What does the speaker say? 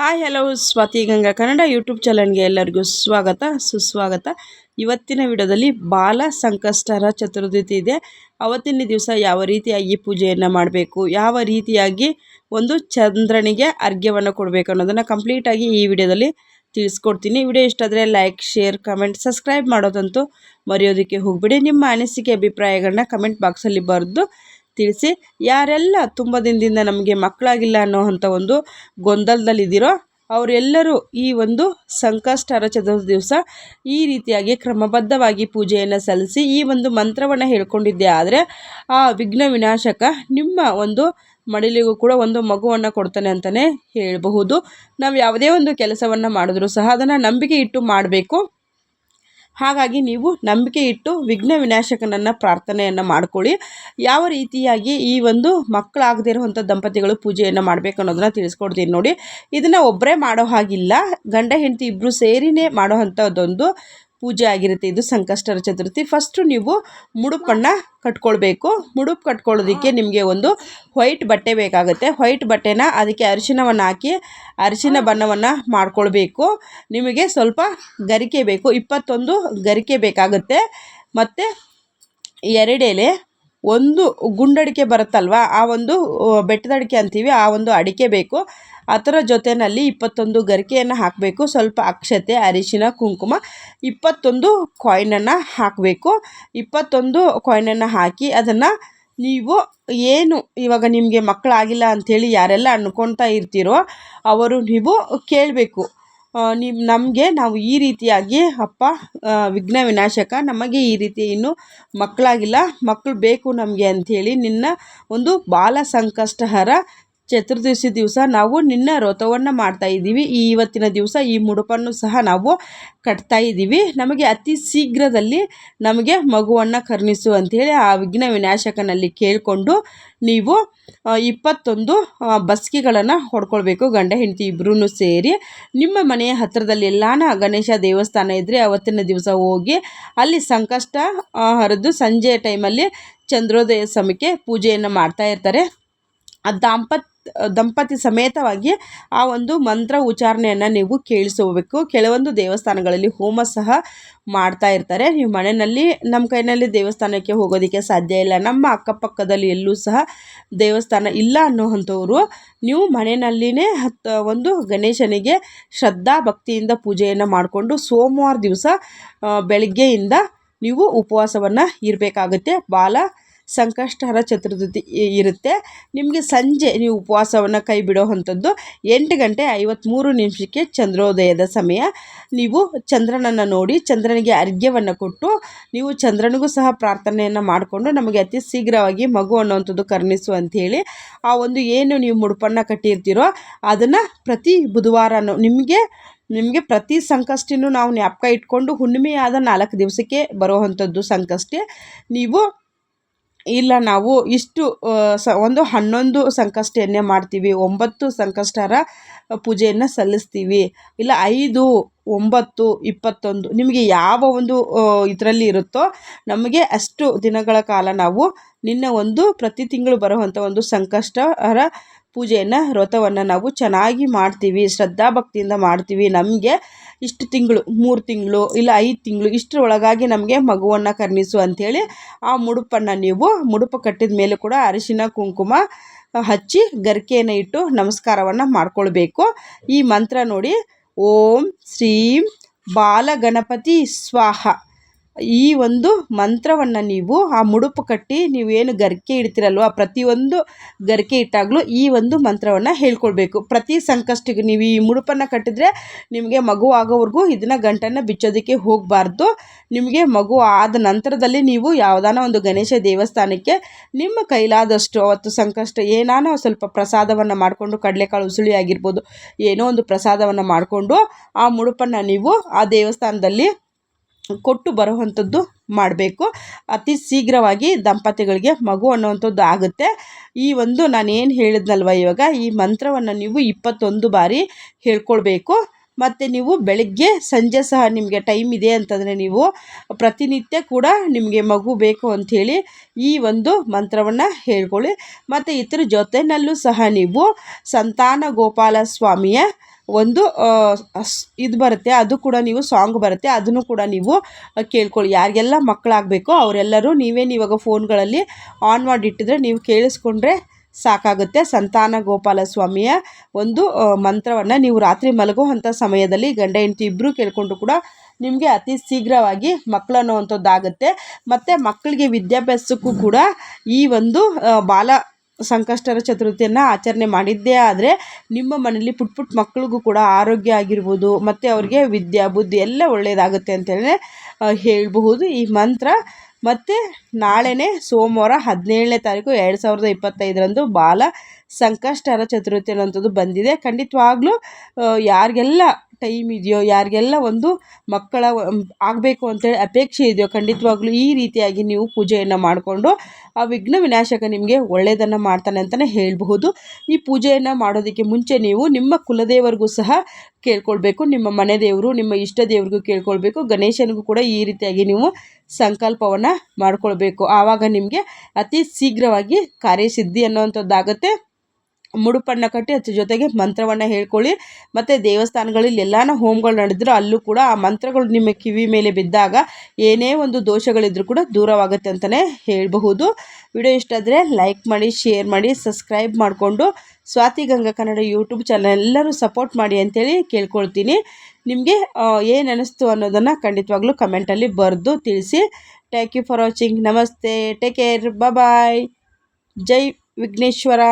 Hi, hello, Swathi Ganga Kannada YouTube ಚಾನಲ್ಗೆ ಎಲ್ಲರಿಗೂ ಸ್ವಾಗತ, ಸುಸ್ವಾಗತ. ಇವತ್ತಿನ ವಿಡಿಯೋದಲ್ಲಿ ಬಾಲ ಸಂಕಷ್ಟರ ಚತುರ್ದಿತಿ ಇದೆ. ಅವತ್ತಿನ ದಿವಸ ಯಾವ ರೀತಿಯಾಗಿ ಪೂಜೆಯನ್ನು ಮಾಡಬೇಕು, ಯಾವ ರೀತಿಯಾಗಿ ಒಂದು ಚಂದ್ರನಿಗೆ ಅರ್ಘ್ಯವನ್ನು ಕೊಡಬೇಕು ಅನ್ನೋದನ್ನು ಕಂಪ್ಲೀಟಾಗಿ ಈ ವಿಡಿಯೋದಲ್ಲಿ ತಿಳಿಸ್ಕೊಡ್ತೀನಿ. ವಿಡಿಯೋ ಇಷ್ಟ ಆದರೆ ಲೈಕ್ ಶೇರ್ ಕಮೆಂಟ್ ಸಬ್ಸ್ಕ್ರೈಬ್ ಮಾಡೋದಂತೂ ಮರೆಯೋದಕ್ಕೆ ಹೋಗಬೇಡಿ. ನಿಮ್ಮ ಅನಿಸಿಕೆ, ಅಭಿಪ್ರಾಯಗಳನ್ನ ಕಮೆಂಟ್ ಬಾಕ್ಸಲ್ಲಿ ಬರೆದು ತಿಳಿಸಿ ಯಾರೆಲ್ಲ ತುಂಬ ದಿನದಿಂದ ನಮಗೆ ಮಕ್ಕಳಾಗಿಲ್ಲ ಅನ್ನೋ ಅಂಥ ಒಂದು ಗೊಂದಲದಲ್ಲಿದ್ದೀರೋ ಅವರೆಲ್ಲರೂ ಈ ಒಂದು ಸಂಕಷ್ಟಾರ ಚತುರ್ಥ ದಿವಸ ಈ ರೀತಿಯಾಗಿ ಕ್ರಮಬದ್ಧವಾಗಿ ಪೂಜೆಯನ್ನು ಸಲ್ಲಿಸಿ ಈ ಒಂದು ಮಂತ್ರವನ್ನು ಹೇಳ್ಕೊಂಡಿದ್ದೆ ಆದರೆ ಆ ವಿಘ್ನ ವಿನಾಶಕ ನಿಮ್ಮ ಒಂದು ಮಡಿಲಿಗೂ ಕೂಡ ಒಂದು ಮಗುವನ್ನು ಕೊಡ್ತಾನೆ ಅಂತಲೇ ಹೇಳಬಹುದು. ನಾವು ಯಾವುದೇ ಒಂದು ಕೆಲಸವನ್ನು ಮಾಡಿದ್ರೂ ಸಹ ಅದನ್ನು ನಂಬಿಕೆ ಇಟ್ಟು ಮಾಡಬೇಕು. ಹಾಗಾಗಿ ನೀವು ನಂಬಿಕೆ ಇಟ್ಟು ವಿಘ್ನ ವಿನಾಶಕನನ್ನು ಪ್ರಾರ್ಥನೆಯನ್ನು ಮಾಡ್ಕೊಳ್ಳಿ. ಯಾವ ರೀತಿಯಾಗಿ ಈ ಒಂದು ಮಕ್ಕಳಾಗದೇ ಇರುವಂಥ ದಂಪತಿಗಳು ಪೂಜೆಯನ್ನು ಮಾಡಬೇಕು ಅನ್ನೋದನ್ನ ತಿಳಿಸ್ಕೊಡ್ತೀನಿ ನೋಡಿ. ಇದನ್ನು ಒಬ್ಬರೇ ಮಾಡೋ ಹಾಗಿಲ್ಲ. ಗಂಡ, ಹೆಂಡತಿ ಇಬ್ಬರು ಸೇರಿನೇ ಮಾಡೋ ಅಂಥದ್ದೊಂದು ಪೂಜೆ ಆಗಿರುತ್ತೆ. ಇದು ಸಂಕಷ್ಟರ ಚತುರ್ಥಿ. ಫಸ್ಟು ನೀವು ಮುಡುಪನ್ನು ಕಟ್ಕೊಳ್ಬೇಕು. ಮುಡುಪು ಕಟ್ಕೊಳ್ಳೋದಕ್ಕೆ ನಿಮಗೆ ಒಂದು ವೈಟ್ ಬಟ್ಟೆ ಬೇಕಾಗುತ್ತೆ. ವೈಟ್ ಬಟ್ಟೆನ ಅದಕ್ಕೆ ಅರಿಶಿನವನ್ನು ಹಾಕಿ ಅರಿಶಿನ ಬಣ್ಣವನ್ನು ಮಾಡ್ಕೊಳ್ಬೇಕು. ನಿಮಗೆ ಸ್ವಲ್ಪ ಗರಿಕೆ ಬೇಕು. ಇಪ್ಪತ್ತೊಂದು ಗರಿಕೆ ಬೇಕಾಗುತ್ತೆ. ಮತ್ತು ಎರಡೆಲೆ ಒಂದು ಗುಂಡಡಿಕೆ ಬರುತ್ತಲ್ವ? ಆ ಒಂದು ಬೆಟ್ಟದಡಿಕೆ ಅಂತೀವಿ. ಆ ಒಂದು ಅಡಿಕೆ ಬೇಕು. ಅದರ ಜೊತೆಯಲ್ಲಿ ಇಪ್ಪತ್ತೊಂದು ಗರಿಕೆಯನ್ನು ಹಾಕಬೇಕು. ಸ್ವಲ್ಪ ಅಕ್ಷತೆ, ಅರಿಶಿನ, ಕುಂಕುಮ, ಇಪ್ಪತ್ತೊಂದು ಕಾಯಿನನ್ನು ಹಾಕಬೇಕು. ಇಪ್ಪತ್ತೊಂದು ಕಾಯಿನನ್ನು ಹಾಕಿ ಅದನ್ನು ನೀವು ಏನು ಇವಾಗ ನಿಮಗೆ ಮಕ್ಕಳಾಗಿಲ್ಲ ಅಂಥೇಳಿ ಯಾರೆಲ್ಲ ಅಂದ್ಕೊಳ್ತಾ ಇರ್ತೀರೋ, ಅವರು ನೀವು ಕೇಳಬೇಕು. ನಿಮ್ಮ ನಮಗೆ ನಾವು ಈ ರೀತಿಯಾಗಿ ಅಪ್ಪ ವಿಘ್ನ ವಿನಾಶಕ ನಮಗೆ ಈ ರೀತಿ ಇನ್ನು ಮಕ್ಕಳಾಗಿಲ್ಲ. ಮಕ್ಕಳು ಬೇಕು ನಮಗೆ ಅಂಥೇಳಿ ನಿನ್ನ ಒಂದು ಬಾಲ ಸಂಕಷ್ಟಹರ ಚತುರ್ದಶಿ ದಿವಸ ನಾವು ನಿನ್ನ ವ್ರತವನ್ನು ಮಾಡ್ತಾ ಇದ್ದೀವಿ. ಈ ಇವತ್ತಿನ ದಿವಸ ಈ ಮುಡುಪನ್ನು ಸಹ ನಾವು ಕಟ್ತಾ ಇದ್ದೀವಿ. ನಮಗೆ ಅತಿ ಶೀಘ್ರದಲ್ಲಿ ನಮಗೆ ಮಗುವನ್ನು ಕರುಣಿಸು ಅಂಥೇಳಿ ಆ ವಿಘ್ನ ವಿನಾಶಕನಲ್ಲಿ ಕೇಳಿಕೊಂಡು ನೀವು ಇಪ್ಪತ್ತೊಂದು ಬಸ್ಕಿಗಳನ್ನು ಹೊಡ್ಕೊಳ್ಬೇಕು. ಗಂಡ, ಹೆಂಡತಿ ಇಬ್ಬರೂ ಸೇರಿ ನಿಮ್ಮ ಮನೆಯ ಹತ್ತಿರದಲ್ಲಿ ಎಲ್ಲಾನ ಗಣೇಶ ದೇವಸ್ಥಾನ ಇದ್ದರೆ ಅವತ್ತಿನ ದಿವಸ ಹೋಗಿ ಅಲ್ಲಿ ಸಂಕಷ್ಟ ಹರಿದು ಸಂಜೆ ಟೈಮಲ್ಲಿ ಚಂದ್ರೋದಯ ಸಮಯಕ್ಕೆ ಪೂಜೆಯನ್ನು ಮಾಡ್ತಾ ಇರ್ತಾರೆ. ಆ ದಾಂಪತ್ಯ ದಂಪತಿ ಸಮೇತವಾಗಿ ಆ ಒಂದು ಮಂತ್ರ ಉಚ್ಚಾರಣೆಯನ್ನು ನೀವು ಕೇಳಿಸೋಬೇಕು. ಕೆಲವೊಂದು ದೇವಸ್ಥಾನಗಳಲ್ಲಿ ಹೋಮ ಸಹ ಮಾಡ್ತಾ ಇರ್ತಾರೆ. ನೀವು ಮನೆಯಲ್ಲಿ ನಮ್ಮ ಕೈನಲ್ಲಿ ದೇವಸ್ಥಾನಕ್ಕೆ ಹೋಗೋದಕ್ಕೆ ಸಾಧ್ಯ ಇಲ್ಲ. ನಮ್ಮ ಅಕ್ಕಪಕ್ಕದಲ್ಲಿ ಎಲ್ಲೂ ಸಹ ದೇವಸ್ಥಾನ ಇಲ್ಲ ಅನ್ನೋವಂಥವ್ರು ನೀವು ಮನೆಯಲ್ಲಿನೇ ಹತ್ತು ಒಂದು ಗಣೇಶನಿಗೆ ಶ್ರದ್ಧಾ ಭಕ್ತಿಯಿಂದ ಪೂಜೆಯನ್ನು ಮಾಡಿಕೊಂಡು ಸೋಮವಾರ ದಿವಸ ಬೆಳಗ್ಗೆಯಿಂದ ನೀವು ಉಪವಾಸವನ್ನು ಇರಬೇಕಾಗುತ್ತೆ. ಬಾಲ ಸಂಕಷ್ಟಹರ ಚತುರ್ದಶಿ ಇರುತ್ತೆ. ನಿಮಗೆ ಸಂಜೆ ನೀವು ಉಪವಾಸವನ್ನು ಕೈ ಬಿಡೋ ಅಂಥದ್ದು ಎಂಟು ಗಂಟೆ ಐವತ್ತ್ಮೂರು ನಿಮಿಷಕ್ಕೆ ಚಂದ್ರೋದಯದ ಸಮಯ. ನೀವು ಚಂದ್ರನನ್ನು ನೋಡಿ ಚಂದ್ರನಿಗೆ ಅರ್ಘ್ಯವನ್ನು ಕೊಟ್ಟು ನೀವು ಚಂದ್ರನಿಗೂ ಸಹ ಪ್ರಾರ್ಥನೆಯನ್ನು ಮಾಡಿಕೊಂಡು ನಮಗೆ ಅತಿ ಶೀಘ್ರವಾಗಿ ಮಗು ಅನ್ನುವಂಥದ್ದು ಕರುಣಿಸು ಅಂಥೇಳಿ ಆ ಒಂದು ಏನು ನೀವು ಮುಡುಪನ್ನು ಕಟ್ಟಿರ್ತೀರೋ ಅದನ್ನು ಪ್ರತಿ ಬುಧವಾರನೂ ನಿಮಗೆ ನಿಮಗೆ ಪ್ರತಿ ಸಂಕಷ್ಟಿನೂ ನಾವು ಜ್ಞಾಪಕ ಇಟ್ಕೊಂಡು ಹುಣ್ಣಿಮೆಯಾದ ನಾಲ್ಕು ದಿವಸಕ್ಕೆ ಬರುವಂಥದ್ದು ಸಂಕಷ್ಟಿ. ನೀವು ಇಲ್ಲ, ನಾವು ಇಷ್ಟು ಸ, ಒಂದು ಹನ್ನೊಂದು ಸಂಕಷ್ಟೆಯನ್ನೇ ಮಾಡ್ತೀವಿ. ಒಂಬತ್ತು ಸಂಕಷ್ಟರ ಪೂಜೆಯನ್ನು ಸಲ್ಲಿಸ್ತೀವಿ. ಇಲ್ಲ, ಐದು, ಒಂಬತ್ತು, ಇಪ್ಪತ್ತೊಂದು, ನಿಮಗೆ ಯಾವ ಒಂದು ಇದರಲ್ಲಿ ಇರುತ್ತೋ ನಮಗೆ ಅಷ್ಟು ದಿನಗಳ ಕಾಲ ನಾವು ನಿನ್ನ ಒಂದು ಪ್ರತಿ ತಿಂಗಳು ಬರುವಂಥ ಒಂದು ಸಂಕಷ್ಟರ ಪೂಜೆಯನ್ನು, ವ್ರತವನ್ನು ನಾವು ಚೆನ್ನಾಗಿ ಮಾಡ್ತೀವಿ, ಶ್ರದ್ಧಾಭಕ್ತಿಯಿಂದ ಮಾಡ್ತೀವಿ. ನಮಗೆ ಇಷ್ಟು ತಿಂಗಳು, ಮೂರು ತಿಂಗಳು, ಇಲ್ಲ ಐದು ತಿಂಗಳು ಇಷ್ಟರ ಒಳಗಾಗಿ ನಮಗೆ ಮಗುವನ್ನು ಕರ್ಣಿಸು ಅಂಥೇಳಿ ಆ ಮುಡುಪನ್ನು ನೀವು ಮುಡುಪು ಕಟ್ಟಿದ ಮೇಲೆ ಕೂಡ ಅರಿಶಿನ, ಕುಂಕುಮ ಹಚ್ಚಿ ಗರಿಕೆಯನ್ನು ಇಟ್ಟು ನಮಸ್ಕಾರವನ್ನು ಮಾಡಿಕೊಳ್ಬೇಕು. ಈ ಮಂತ್ರ ನೋಡಿ, ಓಂ ಶ್ರೀಂ ಬಾಲಗಣಪತಿ ಸ್ವಾಹ. ಈ ಒಂದು ಮಂತ್ರವನ್ನು ನೀವು ಆ ಮುಡುಪು ಕಟ್ಟಿ ನೀವೇನು ಗರಿಕೆ ಇಡ್ತೀರಲ್ವ ಪ್ರತಿಯೊಂದು ಗರಿಕೆ ಇಟ್ಟಾಗಲೂ ಈ ಒಂದು ಮಂತ್ರವನ್ನು ಹೇಳ್ಕೊಳ್ಬೇಕು ಪ್ರತಿ ಸಂಕಷ್ಟಿಗೆ ನೀವು ಈ ಮುಡುಪನ್ನು ಕಟ್ಟಿದ್ರೆ ನಿಮಗೆ ಮಗು ಆಗೋವರೆಗೂ ಇದನ್ನು ಗಂಟನ್ನು ಬಿಚ್ಚೋದಕ್ಕೆ ಹೋಗಬಾರ್ದು. ನಿಮಗೆ ಮಗು ಆದ ನಂತರದಲ್ಲಿ ನೀವು ಯಾವುದಾನ ಒಂದು ಗಣೇಶ ದೇವಸ್ಥಾನಕ್ಕೆ ನಿಮ್ಮ ಕೈಲಾದಷ್ಟು ಅವತ್ತು ಸಂಕಷ್ಟ ಏನಾನ ಸ್ವಲ್ಪ ಪ್ರಸಾದವನ್ನು ಮಾಡಿಕೊಂಡು ಕಡಲೆಕಾಳು ಉಸುಳಿ ಆಗಿರ್ಬೋದು, ಏನೋ ಒಂದು ಪ್ರಸಾದವನ್ನು ಮಾಡಿಕೊಂಡು ಆ ಮುಡುಪನ್ನು ನೀವು ಆ ದೇವಸ್ಥಾನದಲ್ಲಿ ಕೊಟ್ಟು ಬರುವಂಥದ್ದು ಮಾಡಬೇಕು. ಅತಿ ಶೀಘ್ರವಾಗಿ ದಂಪತಿಗಳಿಗೆ ಮಗು ಅನ್ನುವಂಥದ್ದು ಆಗುತ್ತೆ. ಈ ಒಂದು ನಾನು ಏನು ಹೇಳಿದ್ನಲ್ವ ಇವಾಗ, ಈ ಮಂತ್ರವನ್ನು ನೀವು ಇಪ್ಪತ್ತೊಂದು ಬಾರಿ ಹೇಳ್ಕೊಳ್ಬೇಕು. ಮತ್ತು ನೀವು ಬೆಳಗ್ಗೆ ಸಂಜೆ ಸಹ ನಿಮಗೆ ಟೈಮ್ ಇದೆ ಅಂತಂದರೆ ನೀವು ಪ್ರತಿನಿತ್ಯ ಕೂಡ ನಿಮಗೆ ಮಗು ಬೇಕು ಅಂಥೇಳಿ ಈ ಒಂದು ಮಂತ್ರವನ್ನು ಹೇಳ್ಕೊಳ್ಳಿ. ಮತ್ತು ಇತರ ಜೊತೆಯಲ್ಲೂ ಸಹ ನೀವು ಸಂತಾನ ಗೋಪಾಲ ಸ್ವಾಮಿಯ ಒಂದು ಇದು ಬರುತ್ತೆ, ಅದು ಕೂಡ ನೀವು ಸಾಂಗ್ ಬರುತ್ತೆ, ಅದನ್ನು ಕೂಡ ನೀವು ಕೇಳ್ಕೊಳ್ಳಿ. ಯಾರಿಗೆಲ್ಲ ಮಕ್ಕಳಾಗಬೇಕೋ ಅವರೆಲ್ಲರೂ ನೀವೇನು ಇವಾಗ ಫೋನ್ಗಳಲ್ಲಿ ಆನ್ ಮಾಡಿಟ್ಟಿದ್ರೆ ನೀವು ಕೇಳಿಸ್ಕೊಂಡ್ರೆ ಸಾಕಾಗುತ್ತೆ. ಸಂತಾನ ಗೋಪಾಲ ಸ್ವಾಮಿಯ ಒಂದು ಮಂತ್ರವನ್ನು ನೀವು ರಾತ್ರಿ ಮಲಗುವಂಥ ಸಮಯದಲ್ಲಿ ಗಂಡ, ಹೆಂಡತಿ ಇಬ್ಬರು ಕೇಳಿಕೊಂಡ್ರು ಕೂಡ ನಿಮಗೆ ಅತಿ ಶೀಘ್ರವಾಗಿ ಮಕ್ಕಳು ಅನ್ನುವಂಥದ್ದಾಗುತ್ತೆ. ಮತ್ತು ಮಕ್ಕಳಿಗೆ ವಿದ್ಯಾಭ್ಯಾಸಕ್ಕೂ ಕೂಡ ಈ ಒಂದು ಬಾಲ ಸಂಕಷ್ಟರ ಚತುರ್ಥಿಯನ್ನು ಆಚರಣೆ ಮಾಡಿದ್ದೇ ಆದರೆ ನಿಮ್ಮ ಮನೇಲಿ ಪುಟ್ಟ ಪುಟ್ಟ ಮಕ್ಕಳಿಗೂ ಕೂಡ ಆರೋಗ್ಯ ಆಗಿರ್ಬೋದು, ಮತ್ತು ಅವ್ರಿಗೆ ವಿದ್ಯಾ, ಬುದ್ಧಿ ಎಲ್ಲ ಒಳ್ಳೆಯದಾಗುತ್ತೆ ಅಂತೇಳಿ ಹೇಳಬಹುದು ಈ ಮಂತ್ರ. ಮತ್ತು ನಾಳೆನೇ ಸೋಮವಾರ ಹದಿನೇಳನೇ ತಾರೀಕು ಎರಡು ಸಾವಿರದ ಇಪ್ಪತ್ತೈದರಂದು ಬಾಲ ಸಂಕಷ್ಟಹರ ಚತುರ್ಥಿ ಅನ್ನೋಂಥದ್ದು ಬಂದಿದೆ. ಖಂಡಿತವಾಗ್ಲೂ ಯಾರಿಗೆಲ್ಲ ಟೈಮ್ ಇದೆಯೋ, ಯಾರಿಗೆಲ್ಲ ಒಂದು ಮಕ್ಕಳ ಆಗಬೇಕು ಅಂತೇಳಿ ಅಪೇಕ್ಷೆ ಇದೆಯೋ, ಖಂಡಿತವಾಗ್ಲೂ ಈ ರೀತಿಯಾಗಿ ನೀವು ಪೂಜೆಯನ್ನು ಮಾಡಿಕೊಂಡು ಆ ವಿಘ್ನ ವಿನಾಶಕ ನಿಮಗೆ ಒಳ್ಳೆಯದನ್ನು ಮಾಡ್ತಾನೆ ಅಂತಲೇ ಹೇಳಬಹುದು. ಈ ಪೂಜೆಯನ್ನು ಮಾಡೋದಕ್ಕೆ ಮುಂಚೆ ನೀವು ನಿಮ್ಮ ಕುಲದೇವರಿಗೂ ಸಹ ಕೇಳ್ಕೊಳ್ಬೇಕು, ನಿಮ್ಮ ಮನೆ ದೇವರು, ನಿಮ್ಮ ಇಷ್ಟ ದೇವರಿಗೂ ಕೇಳ್ಕೊಳ್ಬೇಕು. ಗಣೇಶನಿಗೂ ಕೂಡ ಈ ರೀತಿಯಾಗಿ ನೀವು ಸಂಕಲ್ಪವನ್ನು ಮಾಡಿಕೊಳ್ಬೇಕು. ಆವಾಗ ನಿಮಗೆ ಅತಿ ಶೀಘ್ರವಾಗಿ ಕಾರ್ಯಸಿದ್ಧಿ ಅನ್ನೋವಂಥದ್ದಾಗುತ್ತೆ. ಮುಡುಪನ್ನು ಕಟ್ಟಿ ಅದ್ರ ಜೊತೆಗೆ ಮಂತ್ರವನ್ನು ಹೇಳ್ಕೊಳ್ಳಿ. ಮತ್ತು ದೇವಸ್ಥಾನಗಳಲ್ಲಿ ಎಲ್ಲಾನ ಹೋಮ್ಗಳು ನಡೆದ್ರು ಅಲ್ಲೂ ಕೂಡ ಆ ಮಂತ್ರಗಳು ನಿಮ್ಮ ಕಿವಿ ಮೇಲೆ ಬಿದ್ದಾಗ ಏನೇ ಒಂದು ದೋಷಗಳಿದ್ರೂ ಕೂಡ ದೂರವಾಗುತ್ತೆ ಅಂತಲೇ ಹೇಳಬಹುದು. ವಿಡಿಯೋ ಇಷ್ಟ ಆದರೆ ಲೈಕ್ ಮಾಡಿ, ಶೇರ್ ಮಾಡಿ, ಸಬ್ಸ್ಕ್ರೈಬ್ ಮಾಡಿಕೊಂಡು ಸ್ವಾತಿ ಗಂಗಾ ಕನ್ನಡ ಯೂಟ್ಯೂಬ್ ಚಾನಲ್ ಎಲ್ಲರೂ ಸಪೋರ್ಟ್ ಮಾಡಿ ಅಂತೇಳಿ ಕೇಳ್ಕೊಳ್ತೀನಿ. ನಿಮಗೆ ಏನು ಅನ್ನಿಸ್ತು ಅನ್ನೋದನ್ನು ಖಂಡಿತವಾಗ್ಲೂ ಕಮೆಂಟಲ್ಲಿ ಬರೆದು ತಿಳಿಸಿ. ಥ್ಯಾಂಕ್ ಯು ಫಾರ್ ವಾಚಿಂಗ್ ನಮಸ್ತೆ. ಟೇಕ್ ಕೇರ್ ಬಾಯ್ ಜೈ ವಿಘ್ನೇಶ್ವರ.